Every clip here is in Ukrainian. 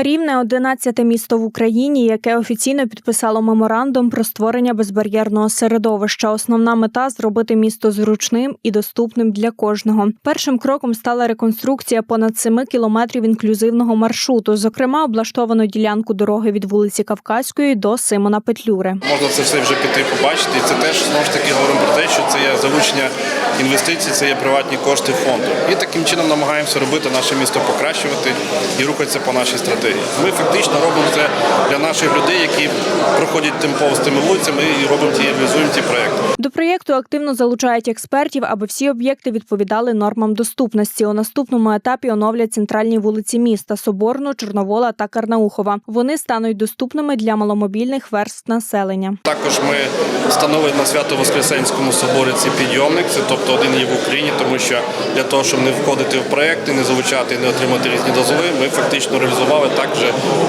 Рівне 11 місто в Україні, яке офіційно підписало меморандум про створення безбар'єрного середовища. Основна мета зробити місто зручним і доступним для кожного. Першим кроком стала реконструкція понад 7 кілометрів інклюзивного маршруту. Зокрема, облаштовано ділянку дороги від вулиці Кавказької до Симона Петлюри. Можна це все вже піти побачити. Це теж знову ж таки говоримо про те, що це є залучення інвестицій, це є приватні кошти фонду. І таким чином намагаємося робити наше місто покращувати і рухатися по нашій стратегії. Ми фактично робимо це для наших людей, які проходять тим повз тими вулицями і робимо ті реалізуємо ті проекти. До проєкту активно залучають експертів, аби всі об'єкти відповідали нормам доступності. У наступному етапі оновлять центральні вулиці міста Соборну, Чорновола та Карнаухова. Вони стануть доступними для маломобільних верств населення. Також ми встановили на Свято-Воскресенському соборі цей підйомник. Це тобто один є в Україні, тому що для того, щоб не входити в проекти, не залучати, не отримати різні дозволи, ми фактично реалізували так, що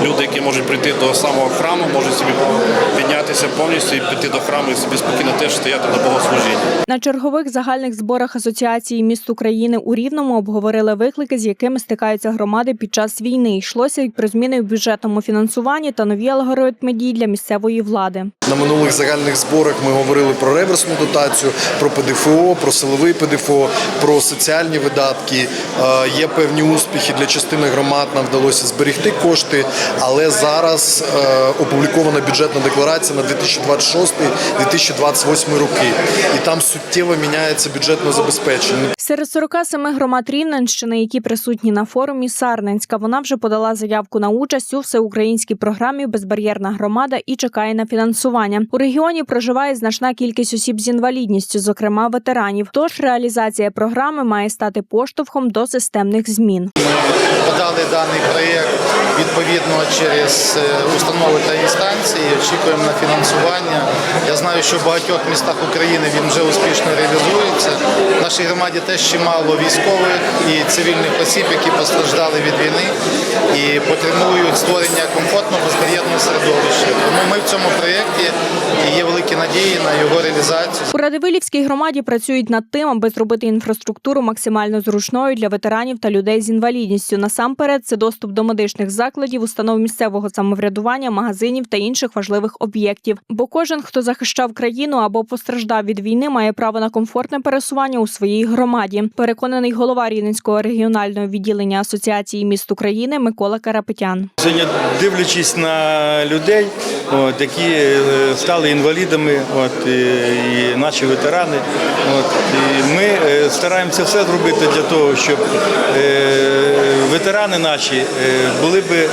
люди, які можуть прийти до самого храму, можуть собі піднятися повністю і піти до храму і собі спокійно теж стояти на богослужінні. На чергових загальних зборах Асоціації міст України у Рівному обговорили виклики, з якими стикаються громади під час війни. Йшлося й про зміни в бюджетному фінансуванні та нові алгоритми дій для місцевої влади. На минулих загальних зборах ми говорили про реверсну дотацію, про ПДФО, про силовий ПДФО, про соціальні видатки. Е, Є певні успіхи для частини громад. Нам вдалося зберегти кошти, але зараз е, опублікована бюджетна декларація на 2026-2028 роки, і там суттєво міняється бюджетне забезпечення. Серед 47 громад Рівненщини, які присутні на форумі, Сарненська вона вже подала заявку на участь у всеукраїнській програмі Безбар'єрна громада і чекає на фінансування. У регіоні проживає значна кількість осіб з інвалідністю, зокрема ветеранів. Тож реалізація програми має стати поштовхом до системних змін. подали даний проєкт відповідно через е, установи та інстанції. Очікуємо на фінансування. Я знаю, що в багатьох містах України він вже успішно реалізується. Нашій громаді теж чимало військових і цивільних осіб, які постраждали від війни і потребують створення комфортного безбар'єрного середовища. Тому ми в цьому проєкті є великі надії на його реалізацію. У Радивилівській громаді працюють над тим, аби зробити інфраструктуру максимально зручною для ветеранів та людей з інвалідністю. Насамперед, це доступ до медичних закладів, установ місцевого самоврядування, магазинів та інших важливих об'єктів. Бо кожен, хто захищав країну або постраждав від війни, має право на комфортне пересування у своїй громаді. Переконаний голова Рівненського регіонального відділення Асоціації міст України Микола Карапетян. Сьогодні, дивлячись на людей, от, які е, стали інвалідами, от, і, і наші ветерани, от, і ми е, стараємося все зробити для того, щоб е, ветерани наші е, були б е,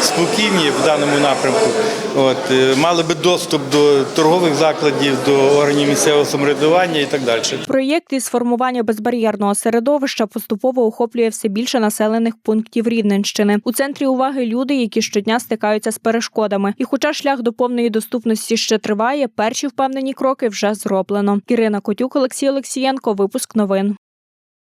спокійні в даному напрямку, от, е, мали би доступ до торгових закладів, до органів місцевого самоврядування і так далі. Проєкт із формування безбар'єрного середовища поступово охоплює все більше населених пунктів Рівненщини. У центрі уваги люди, які щодня стикаються з перешкодами. І, хоча шлях до повної доступності ще триває, перші впевнені кроки вже зроблено. Ірина Котюк, Олексій Олексієнко, випуск новин.